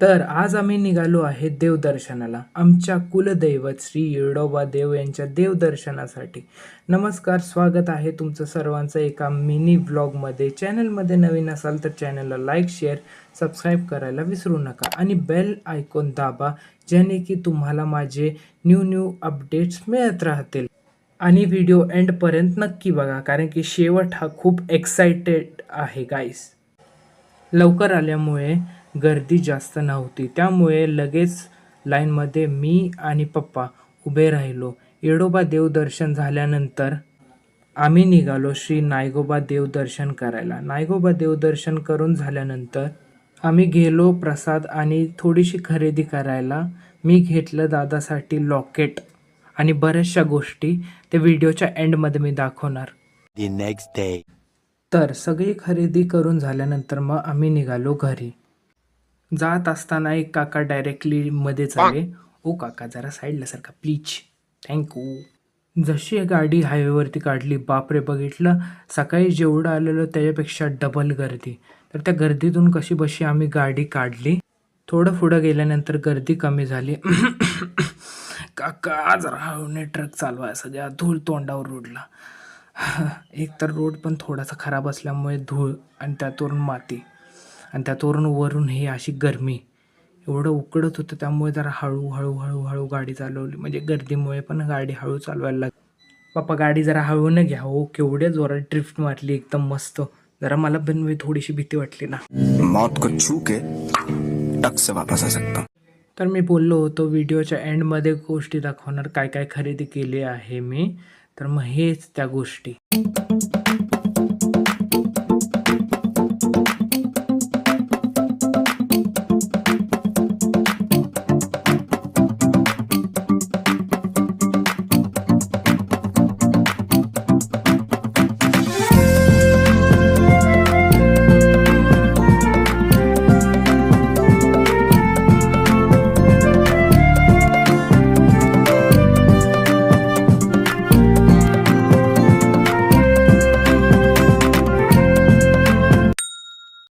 तर आज आम्ही निघालो आहे देवदर्शनाला आमच्या कुलदैवत श्री येडोबा देव यांच्या देवदर्शनासाठी. नमस्कार स्वागत आहे तुमचं सर्वांचं एका मिनी ब्लॉगमध्ये चॅनलमध्ये नवीन असाल तर चॅनलला लाईक शेअर सबस्क्राईब करायला विसरू नका आणि बेल आयकॉन दाबा ज्याने की तुम्हाला माझे न्यू न्यू अपडेट्स मिळत राहतील. आणि व्हिडिओ एंडपर्यंत नक्की बघा कारण की शेवट हा खूप एक्सायटेड आहे गाईस लवकर आल्यामुळे गर्दी जास्त नव्हती. त्यामुळे लगेच लाईनमध्ये मी आणि पप्पा उभे राहिलो. येडोबा देवदर्शन झाल्यानंतर आम्ही निघालो श्री नायगोबा देवदर्शन करायला. नायगोबा देवदर्शन करून झाल्यानंतर आम्ही गेलो प्रसाद आणि थोडीशी खरेदी करायला. मी घेतलं दादासाठी लॉकेट आणि बऱ्याचशा गोष्टी. ते व्हिडिओच्या एंडमध्ये मी दाखवणार. Next day. तर सगळी खरेदी करून झाल्यानंतर मग आम्ही निघालो घरी. जात असताना एक काका डायरेक्टली मध्येच आले. ओ काका जरा साईडला सारखा प्लीज थँक्यू जशी गाडी हायवेवरती काढली बापरे बघितलं. सकाळी जेवढं आलेलं त्याच्यापेक्षा डबल गर्दी. तर त्या गर्दीतून कशी बशी आम्ही गाडी काढली. थोडं पुढं गेल्यानंतर गर्दी कमी झाली. काका जरा हळूने ट्रक चालवाय सगळ्या धूळ तोंडावर उडला एक तर रोड पण थोडासा खराब असल्यामुळे धूळ आणि त्यातून माती. आणि त्यातून वरून ही अशी गरमी. एवढं उकडत होतं त्यामुळे जरा हळू हळू हळू हळू गाडी चालवली. म्हणजे गर्दीमुळे पण गाडी हळू चालवायला लागली. पप्पा गाडी जरा हळून घ्या हो. केवढ्या जोरात ड्रिफ्ट मारली एकदम मस्त. जरा मला पण मी थोडीशी भीती वाटली ना. मौत को छू के टक से वापस आ सकता तर मी बोललो होतो व्हिडिओच्या एंडमध्ये गोष्टी दाखवणार. काय काय खरेदी केली आहे मी? तर मग हेच त्या गोष्टी.